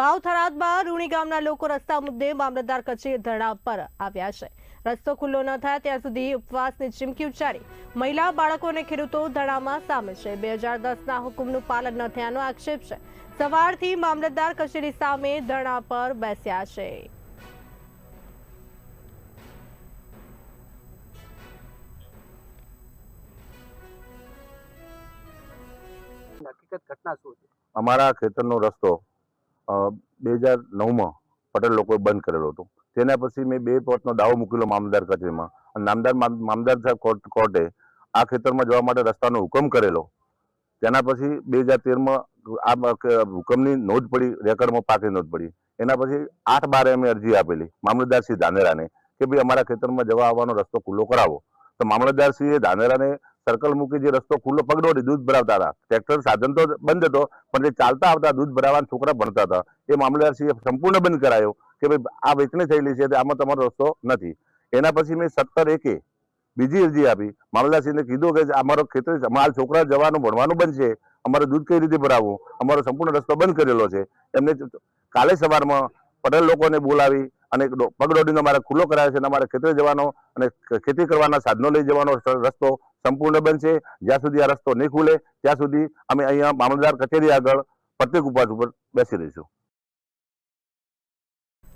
વાવ થરાદમાં રૂણી ગામના લોકો રસ્તા મુદ્દે મામલતદાર કચેરી ધરણા પર આવ્યા છે. રસ્તો ખુલ્લો ન થાય ત્યાં સુધી ઉપવાસની ચીમકી ઉચ્ચારી મહિલા બાળકો અને ખેડૂતો ધરણામાં સામેલ છે. બે હજાર દસના હુકમનું પાલન ન થયાનો આક્ષેપ છે. સવારથી મામલતદાર કચેરી સામે ધરણા પર બેસ્યા છે. હકીકત ઘટના શું છે અમારા ખેતરનો રસ્તો બે હજાર નવમાં પટેલ લોકોએ બંધ કરેલો હતો. તેના પછી મેં બે પ્લોટનો દાવો મૂકેલો મામદાર કચેરીમાં. અને નામદાર મામદાર સાહેબ કોર્ટ, કોર્ટે આ ખેતરમાં જવા માટે રસ્તાનો હુકમ કરેલો. તેના પછી બે હજાર તેરમાં આ હુકમની નોંધ પડી, રેકર્ડમાં પાકી નોંધ પડી. એના પછી આઠ બારે અમે અરજી આપેલી મામલતદારશ્રી ધાનેરાને કે ભાઈ અમારા ખેતરમાં જવા આવવાનો રસ્તો ખુલ્લો કરાવો. તો મામલતદારશ્રીએ ધાનેરાને સર્કલ મૂકી જે રસ્તો ખુલ્લો પગડોડી દૂધ ભરાવતા હતા. ટ્રેક્ટર સાધન તો બંધ હતો, પણ જે ચાલતા આવતા દૂધ ભરાવાના છોકરા ભણતા હતા. એ મામલેદારશ્રીએ સંપૂર્ણ બંધ કરાયો કે ભાઈ, આ વેચણી થયેલી છે આમાં તમારો રસ્તો નથી. એના પછી મેં સત્તર એકે બીજી અરજી આપી. મામલતદારશ્રીને કીધું કે અમારો ખેતર માલ છોકરા જવાનું, ભણવાનું બંધ છે. અમારે દૂધ કઈ રીતે ભરાવવું? અમારો સંપૂર્ણ રસ્તો બંધ કરેલો છે. એમને કાલે સવારમાં પટેલ લોકોને બોલાવી અને પગડોડીનો મારે ખુલ્લો કરાયો છે અને અમારે ખેતરે જવાનો અને ખેતી કરવાના સાધનો લઈ જવાનો રસ્તો સંપૂર્ણ છે જ્યાં સુધી આ રસ્તો નહીં ખુલે, ત્યાં સુધી અમે અહીંયા મામલતદાર કચેરી આગળ પ્રત્યેક ઉપવાસ ઉપર બેસી રહીશું.